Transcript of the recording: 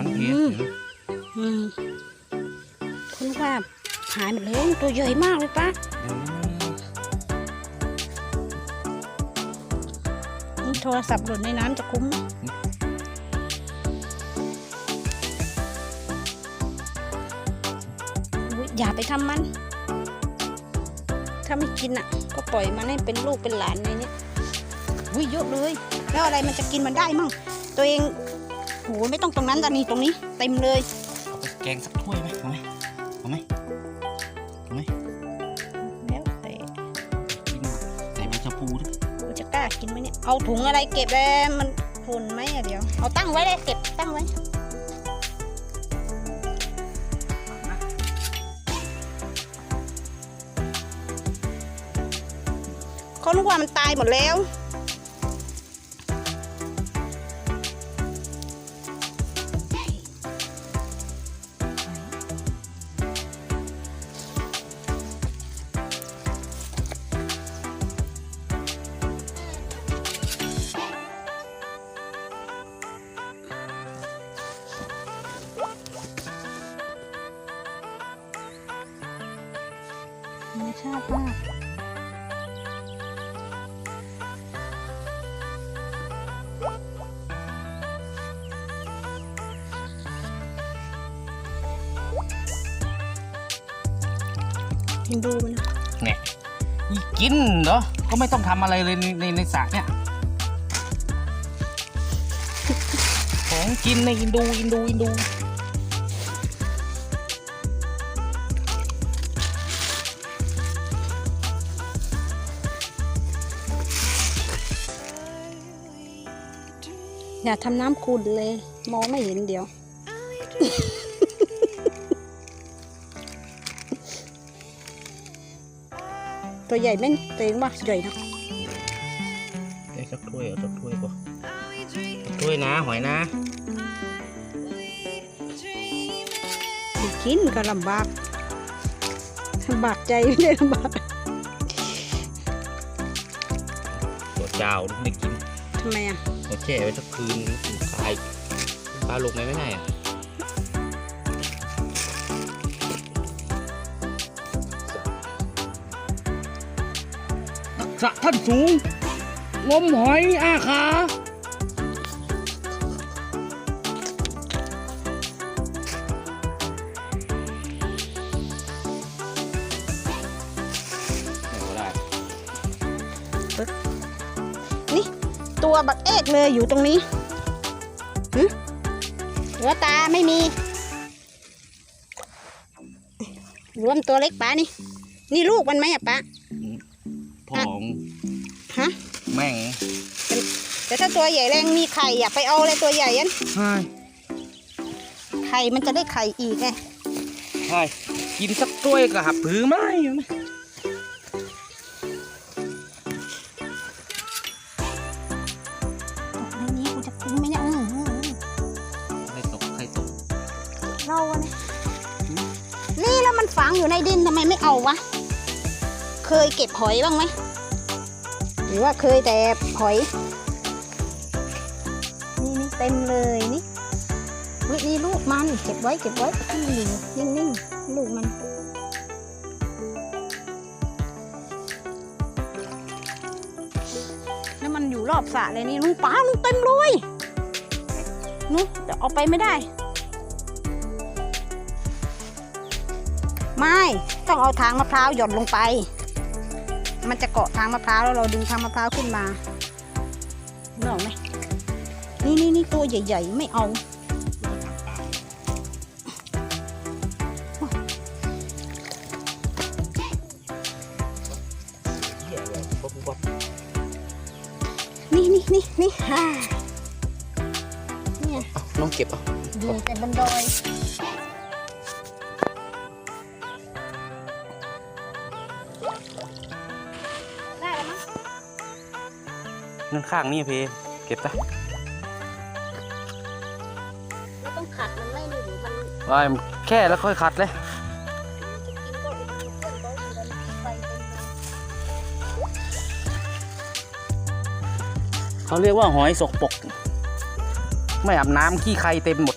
มันเอืมอืมคุณว่าหายหมดแล้วตัวใหญ่มากเลยป้านี่โทรศัพท์หล่นในน้ำจะคุ้มอย่าไปทำมัน ถ้าไม่กินอะ ก็ปล่อยมันให้เป็นลูกเป็นหลานในนี้วิเยอะเลย แล้วอะไรมันจะกินมันได้มั่งตัวเอง หไม่ต้องตรงนั้นแต่นี่ตรงนี้เต็มเลยเอาไปแกงสักถ้วยไหมเอาไหมเอาไหมเอาไหมแล้วแต่กินใส่ใบชะพูด้วยกูจะกล้ากินไหมเนี่ยเอาถุงอะไรเก็บแล้วมันฝุ่นไหมอะเดี๋ยวเอาตั้งไว้เลยเก็บตั้งไว้เขานึกว่ามันตายหมดแล้ว ชอบมากกินดูมันะเนี่ยอีกินเหรอ ก็ไม่ต้องทำอะไรเลยในในในสระเนี่ย ของกินในอินดูอินดูอินดู อย่าทำน้ำขุ่นเลย มองไม่เห็นเดี๋ยว ตัวใหญ่แม่งตัวเองว่าใหญ่นะได้สักถ้วยเอาสักถ้วยก่อนสักถ้วยนะหอยนะไปกินก็ลำบากลำบากใจไม่ได้ลำบากตัวเจ้าได้กิน ทำไมอะเราแช่ไว้สักคืนคลายปลาลงไหมไม่ได้อะสระท่านสูงงมหอยอาขาได้นี่ ตัวบักเอกเลยอยู่ตรงนี้หึหัวตาไม่มี รวมตัวเล็กป้านี่ นี่ลูกมันไหมอะป้าพองฮะ แม่ง แต่ถ้าตัวใหญ่แรงมีไข่อยากไปเอาเลยตัวใหญ่ยันใช่ไข่มันจะได้ไข่อีกไงใช่กินสักถ้วยก็หับผือไม่ ไมเนี่ยใครตกใครตกเราเนี่ยนี่แล้วมันฝังอยู่ในดินทำไมไม่เอาวะ เคยเก็บหอยบ้างไหม หรือว่าเคยแต่หอย นี่นี่เต็มเลยนี่วินี่ลูกมันเก็บไว้เก็บไว้ให้มันอยู่นิ่งๆลูกมัน รอบสระเลยนี่ลุงป้าลุงเต็มเลยนู้จะเอาไปไม่ได้ ไม่ต้องเอาทางมะพร้าวหย่อนลงไป มันจะเกาะทางมะพร้าวแล้วเราดึงทางมะพร้าวขึ้นมาเห็นออไหมนี่นี่นี่ตัวใหญ่ ๆ ไม่เอา นี่นี่นี่นี่ฮ่าเนี่ยเอาน้องเก็บเอาอยู่แต่บนดอยได้แล้วมั้งนั่นข้างนี่เพเก็บซะเราต้องขัดมันไม่หรือมันไว้แค่แล้วค่อยขัดเลย เขาเรียกว่าหอยสกปรกไม่อาบน้ำขี้ใครเต็มหมด